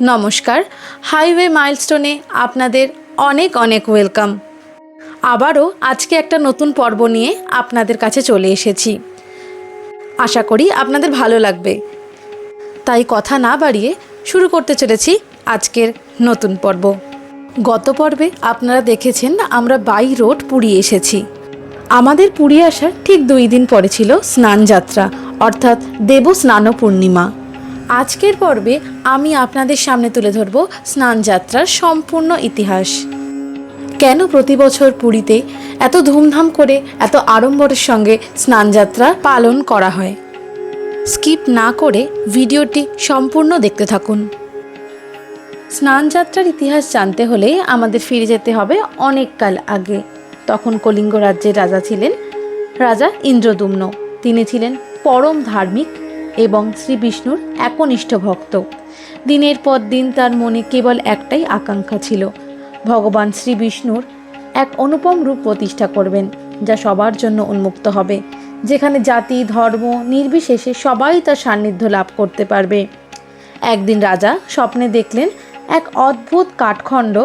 নমস্কার, হাইওয়ে মাইলস্টোনে আপনাদের অনেক অনেক ওয়েলকাম। আবারও আজকে একটা নতুন পর্ব নিয়ে আপনাদের কাছে চলে এসেছি। আশা করি আপনাদের ভালো লাগবে। তাই কথা না বাড়িয়ে শুরু করতে চলেছি আজকের নতুন পর্ব। গত পর্বে আপনারা দেখেছেন আমরা বাই রোড পুরী এসেছি। আমাদের পুরী আসার ঠিক দুই দিন পরে ছিল স্নানযাত্রা, অর্থাৎ দেব স্নান পূর্ণিমা আজকের পর্বে আমি আপনাদের সামনে তুলে ধরব স্নানযাত্রার সম্পূর্ণ ইতিহাস। কেন প্রতি বছর পুরীতে এত ধুমধাম করে এত আড়ম্বরের সঙ্গে স্নানযাত্রা পালন করা হয়? স্কিপ না করে ভিডিওটি সম্পূর্ণ দেখতে থাকুন। স্নানযাত্রার ইতিহাস জানতে হলে আমাদের ফিরে যেতে হবে অনেক কাল আগে। তখন কলিঙ্গ রাজ্যের রাজা ছিলেন রাজা ইন্দ্রদুম্ন। তিনি ছিলেন পরম ধার্মিক এবং শ্রী বিষ্ণুর একনিষ্ঠ ভক্ত। দিনের পর দিন তার মনে কেবল একটাই আকাঙ্ক্ষা ছিল, ভগবান শ্রী বিষ্ণুর এক অনুপম রূপ প্রতিষ্ঠা করবেন, যা সবার জন্য উন্মুক্ত হবে, যেখানে জাতি, ধর্ম, নির্বিশেষে সবাই তার সান্নিধ্য লাভ করতে পারবে। একদিন রাজা স্বপ্নে দেখলেন এক অদ্ভুত কাঠখণ্ড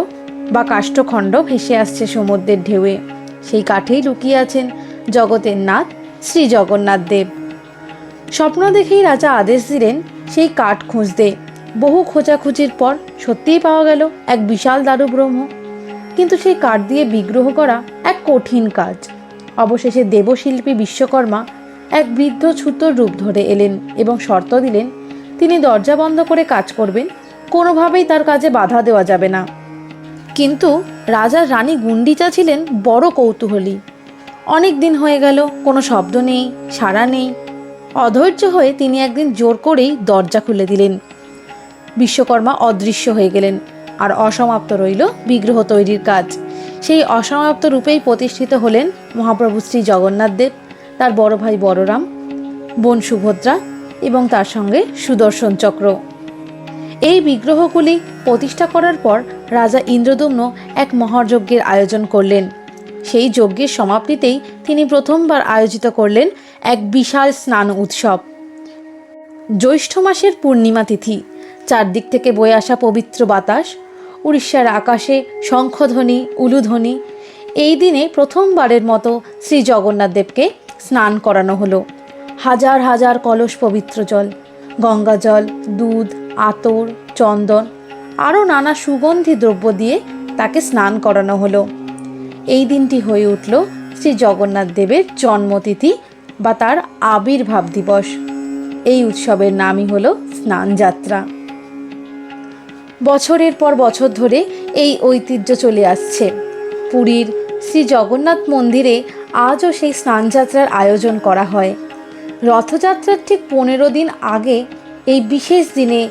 বা কাষ্ঠখণ্ড ভেসে আসছে সমুদ্রের ঢেউয়ে। সেই কাঠেই লুকিয়ে আছেন জগতের নাথ শ্রী জগন্নাথ দেব। স্বপ্ন দেখেই রাজা আদেশ দিলেন সেই কাঠ খুঁজতে। বহু খোঁজাখুঁজির পর সত্যিই পাওয়া গেল এক বিশাল দারু ব্রহ্ম কিন্তু সেই কাঠ দিয়ে বিগ্রহ করা এক কঠিন কাজ। অবশেষে দেবশিল্পী বিশ্বকর্মা এক বৃদ্ধ ছুতোর রূপ ধরে এলেন এবং শর্ত দিলেন, তিনি দরজা বন্ধ করে কাজ করবেন, কোনোভাবেই তার কাজে বাধা দেওয়া যাবে না। কিন্তু রাজার রানী গুন্ডিচা ছিলেন বড় কৌতূহলী। অনেক দিন হয়ে গেল, কোনো শব্দ নেই, সাড়া নেই অধৈর্য হয়ে তিনি একদিন জোর করেই দরজা খুলে দিলেন। বিশ্বকর্মা অদৃশ্য হয়ে গেলেন আর অসমাপ্ত রইল বিগ্রহ তৈরির কাজ। সেই অসমাপ্ত রূপেই প্রতিষ্ঠিত হলেন মহাপ্রভু শ্রী জগন্নাথ দেব, তার বড় ভাই বড়রাম, বোন সুভদ্রা এবং তার সঙ্গে সুদর্শন চক্র। এই বিগ্রহগুলি প্রতিষ্ঠা করার পর রাজা ইন্দ্রদুম্ন এক মহাযজ্ঞের আয়োজন করলেন। সেই যজ্ঞের সমাপ্তিতেই তিনি প্রথমবার আয়োজিত করলেন এক বিশাল স্নান উৎসব। জ্যৈষ্ঠ মাসের পূর্ণিমা তিথি, চারদিক থেকে বয়ে আসা পবিত্র বাতাস, উড়িষ্যার আকাশে শঙ্খধ্বনি, উলুধ্বনি, এই দিনে প্রথমবারের মতো শ্রী জগন্নাথ দেবকে স্নান করানো হলো। হাজার হাজার কলস পবিত্র জল, গঙ্গা জল, দুধ, আতর, চন্দন, আরও নানা সুগন্ধি দ্রব্য দিয়ে তাকে স্নান করানো হলো। এই দিনটি হয়ে উঠল শ্রী জগন্নাথ দেবের জন্মতিথি বা তার আবির্ভাব দিবস। এই উৎসবের নামই হলো স্নানযাত্রা। বছরের পর বছর ধরে এই ঐতিহ্য চলে আসছে। পুরীর শ্রী জগন্নাথ মন্দিরে আজও সেই স্নানযাত্রার আয়োজন করা হয়। রথযাত্রার ঠিক পনেরো দিন আগে এই বিশেষ দিনে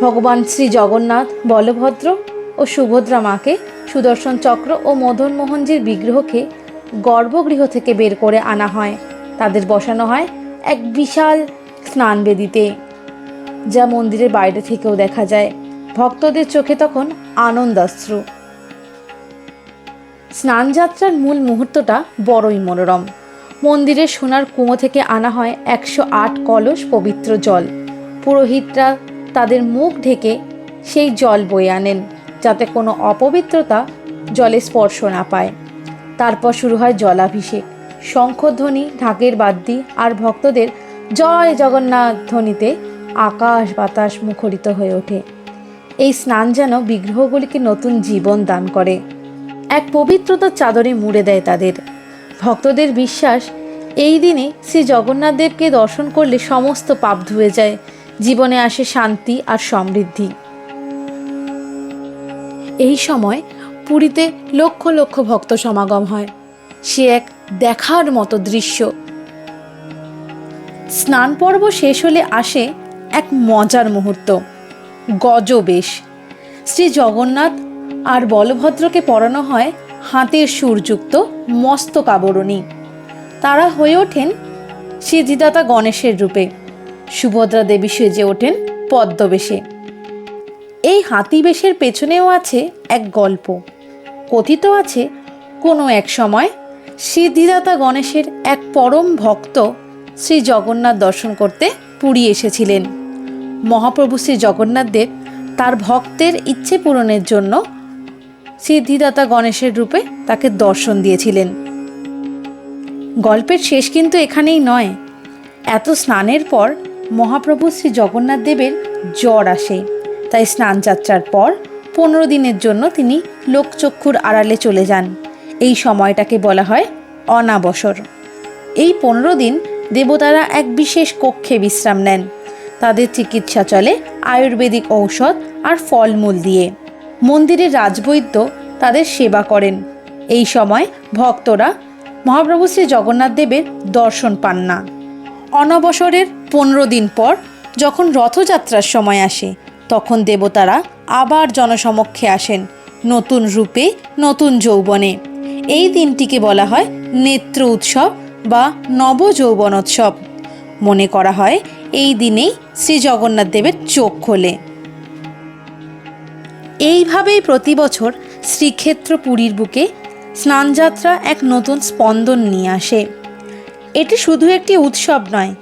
ভগবান শ্রী জগন্নাথ, বলভদ্র ও সুভদ্রা মাকে সুদর্শন চক্র ও মদন মোহনজির বিগ্রহকে গর্ভগৃহ থেকে বের করে আনা হয়। তাদের বসানো হয় এক বিশাল স্নানবেদিতে যা মন্দিরের বাইরে থেকেও দেখা যায়। ভক্তদের চোখে তখন আনন্দাশ্রু। স্নানযাত্রার মূল মুহূর্তটা বড়ই মনোরম। মন্দিরের সোনার কুঁয়ো থেকে আনা হয় একশো আট কলস পবিত্র জল। পুরোহিতরা তাদের মুখ ঢেকে সেই জল বয়ে আনেন, যাতে কোনো অপবিত্রতা জলে স্পর্শ না পায়। তারপর শুরু হয় জলাভিষেক। শঙ্খধ্বনি, ঢাকের বাদ্যি আর ভক্তদের জয় জগন্নাথ ধ্বনিতে আকাশ বাতাস মুখরিত হয়ে ওঠে। এই স্নান যেন বিগ্রহগুলিকে নতুন জীবন দান করে। এক পবিত্রতার চাদরে মুড়ে দেয় তাদের। ভক্তদের বিশ্বাস, এই দিনে শ্রী জগন্নাথ দেবকে দর্শন করলে সমস্ত পাপ ধুয়ে যায়, জীবনে আসে শান্তি আর সমৃদ্ধি। এই সময় পুরীতে লক্ষ লক্ষ ভক্ত সমাগম হয়। সে এক দেখার মতো দৃশ্য। স্নান পর্ব শেষ হলে আসে এক মজার মুহূর্ত, গজবেশ। শ্রী জগন্নাথ আর বলভদ্রকে পরানো হয় হাতের সুরযুক্ত মস্তক আবরণী তারা হয়ে ওঠেন সিদ্ধিদাতা গণেশের রূপে, সুভদ্রা দেবী সেজে ওঠেন পদ্মবেশে। এই হাতিবেশের পেছনেও আছে এক গল্প, কথিত আছে কোনো এক সময় সিদ্ধিদাতা গণেশের এক পরম ভক্ত শ্রী জগন্নাথ দর্শন করতে পুরী এসেছিলেন। মহাপ্রভু শ্রী জগন্নাথ দেব তার ভক্তের ইচ্ছে পূরণের জন্য সিদ্ধিদাতা গণেশের রূপে তাকে দর্শন দিয়েছিলেন। গল্পের শেষ কিন্তু এখানেই নয়। এত স্নানের পর মহাপ্রভু শ্রী জগন্নাথ দেবের জ্বর আসে। তাই স্নান যাত্রার পর পনেরো দিনের জন্য তিনি লোকচক্ষুর আড়ালে চলে যান। এই সময়টাকে বলা হয় অনাবসর। এই পনেরো দিন দেবতারা এক বিশেষ কক্ষে বিশ্রাম নেন। তাদের চিকিৎসা চলে আয়ুর্বেদিক ঔষধ আর ফলমূল দিয়ে। মন্দিরের রাজবৈদ্য তাদের সেবা করেন। এই সময় ভক্তরা মহাপ্রভু শ্রী জগন্নাথ দেবের দর্শন পান না। অনবসরের পনেরো দিন পর যখন রথযাত্রার সময় আসে, তখন দেবতারা আবার জনসমক্ষে আসেন নতুন রূপে, নতুন যৌবনে। এই দিনটিকে বলা হয় নেত্র উৎসব বা নব যৌবনোৎসব মনে করা হয় এই দিনেই শ্রী জগন্নাথ দেবের চোখ খোলে। এইভাবেই প্রতি বছর শ্রীক্ষেত্র পুরীর বুকে স্নানযাত্রা এক নতুন স্পন্দন নিয়ে আসে। এটি শুধু একটি উৎসব নয়,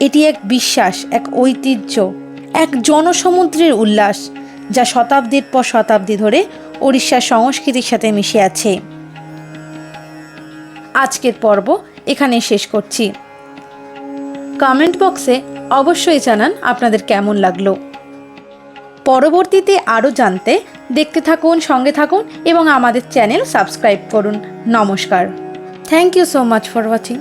এটি এক বিশ্বাস, এক ঐতিহ্য, এক জনসমুদ্রের উল্লাস, যা শতাব্দীর পর শতাব্দী ধরে ওড়িশার সংস্কৃতির সাথে মিশে আছে। আজকের পর্ব এখানে শেষ করছি। কমেন্ট বক্সে অবশ্যই জানান আপনাদের কেমন লাগল। পরবর্তীতে আরও জানতে দেখতে থাকুন, সঙ্গে থাকুন এবং আমাদের চ্যানেল সাবস্ক্রাইব করুন। নমস্কার। Thank you so much for watching